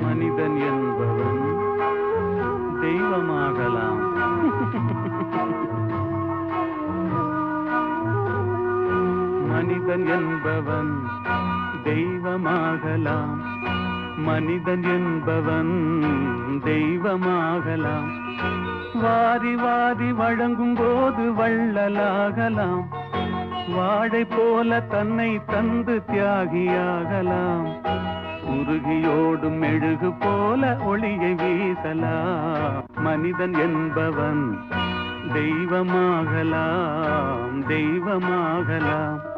மனிதன் என்பவன் தெய்வமாகலாம். மனிதன் என்பவன் தெய்வமாகலாம். மனிதன் என்பவன் தெய்வமாகலாம். வாரி வாரி வழங்கும் போது வள்ளலாகலாம். வாழை போல தன்னை தந்து தியாகியாகலாம். உருகியோடும் மெழுகு போல ஒளியை வீசலாம். மனிதன் என்பவன் தெய்வமாகலாம் தெய்வமாகலாம்.